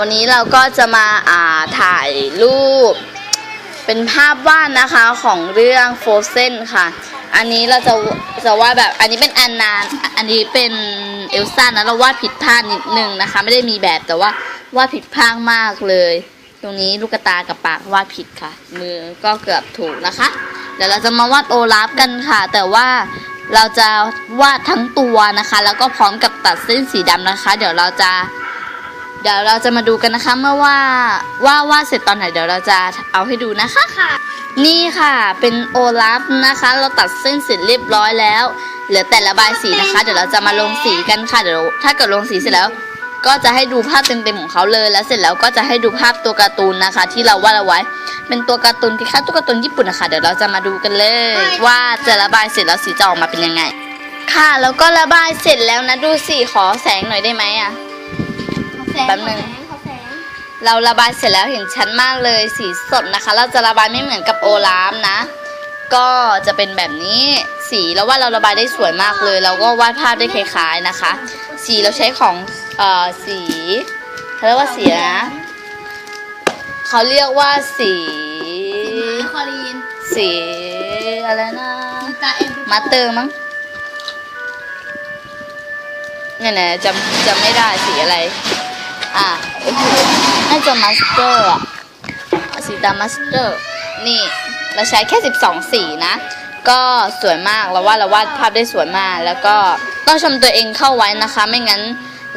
วันนี้เราก็จะมาอ่าถ่ายรูป เป็นภาพวาดนะคะของเรื่อง Frozen ค่ะ อันนี้เราจะจะวาดแบบอันนี้เป็นแอนนาอันนี้เป็นเอลซ่านะเราวาดผิดพลาดนิดนึงนะคะ ไม่ได้มีแบบแต่ว่าวาดผิดพลาดมากเลย ตรงนี้ลูกตากับปากวาดผิดค่ะ มือก็เกือบถูกนะคะ เดี๋ยวเราจะมาวาดโอลาฟกันค่ะ แต่ว่าเราจะวาดทั้งตัวนะคะ แล้วก็พร้อมกับตัดเส้นสีดำนะคะ เดี๋ยวเราจะ เดี๋ยวเราจะมาดูกันนะคะเมื่อว่าว่าว่าเสร็จตอนไหนเดี๋ยวเราจะเอาให้ดูนะคะค่ะ นี่ค่ะเป็นโอลาฟนะคะ เราตัดเส้นเสร็จเรียบร้อยแล้วเหลือแต่ระบายสีนะคะ เดี๋ยวเราจะมาลงสีกันค่ะเดี๋ยวถ้าเกิดลงสีเสร็จแล้ว ก็จะให้ดูภาพเต็มๆของเขาเลยแล้วเสร็จแล้วก็จะให้ดูภาพตัวการ์ตูนนะคะ ที่เราวาดเอาไว้ เป็นตัวการ์ตูนที่ค่าตัวการ์ตูนญี่ปุ่นนะคะเดี๋ยวเราจะมาดูกันเลย ว่าจะระบายเสร็จแล้วสีจะออกมาเป็นยังไง ค่ะแล้วก็ระบายเสร็จแล้วนะดูสิขอแสงหน่อยได้ไหมอะ แป๊บนึงขอแสงเราระบายเสร็จแล้วเห็นชัดมากเลยสีสดนะคะ เราจะระบายไม่เหมือนกับโอลามนะ ก็จะเป็นแบบนี้สีแล้วว่าเราระบายได้สวยมากเลย เราก็วาดภาพได้คล้ายๆนะคะ สีเราใช้ของเอ่อสีเขาเรียกว่าสีอะไรนะเขาเรียกว่าสีคอลีนสีอะไรนะตาเอ็มมาสเตอร์มั้งเนี่ยนะจำจำไม่ได้สีอะไร อะน่าจะมาสเตอร์อะสีดำมาสเตอร์ นี่เราใช้แค่ 12 สีนะ ก็สวยมากเราว่าเราวาดภาพได้สวยมาก แล้วก็ต้องชมตัวเองเข้าไว้นะคะ ไม่งั้น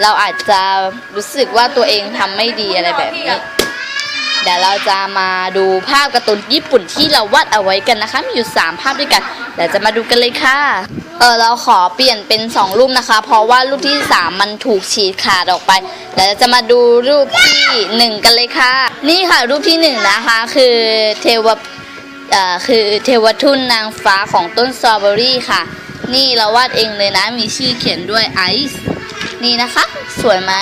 เราอาจจะรู้สึกว่าตัวเองทำไม่ดีอะไรแบบนี้ เดี๋ยวเราจะมาดูภาพการ์ตูนญี่ปุ่นที่เราวาดเอาไว้กันนะคะ มีอยู่ 3 ภาพด้วยกันเดี๋ยวจะมาดูกันเลยค่ะ เออเราขอเปลี่ยนเป็น2รูปนะคะ เพราะว่ารูปที่3มันถูกฉีดขาดออกไปเดี๋ยวเราจะมาดูรูปที่1กันเลยค่ะ นี่ค่ะรูปที่1นะคะ คือเทวเอ่อคือเทวทุนนางฟ้าของต้นสตรอเบอรี่ค่ะ นี่เราวาดเองเลยนะมีชื่อเขียนด้วยไอซ์ นี่นะคะ สวยไหม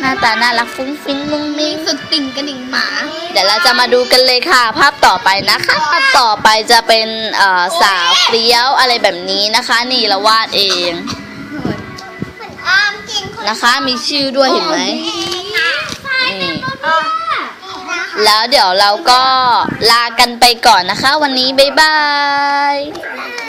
หน้าตาน่ารักฟุ้งฟิ้งมุ้งมิ้งสุดติ่งกระดิ่งหมา เดี๋ยวเราจะมาดูกันเลยค่ะ ภาพต่อไปนะคะภาพต่อไปจะเป็นเอ่อสาวเปรี้ยวอะไรแบบนี้นะคะ นี่เราวาดเองเหมือนอ้ามจริงคนนะคะ มีชื่อด้วยเห็นไหมนี่อ๋อแล้วเดี๋ยวเราก็ลากันไปก่อนนะคะ วันนี้บ๊ายบาย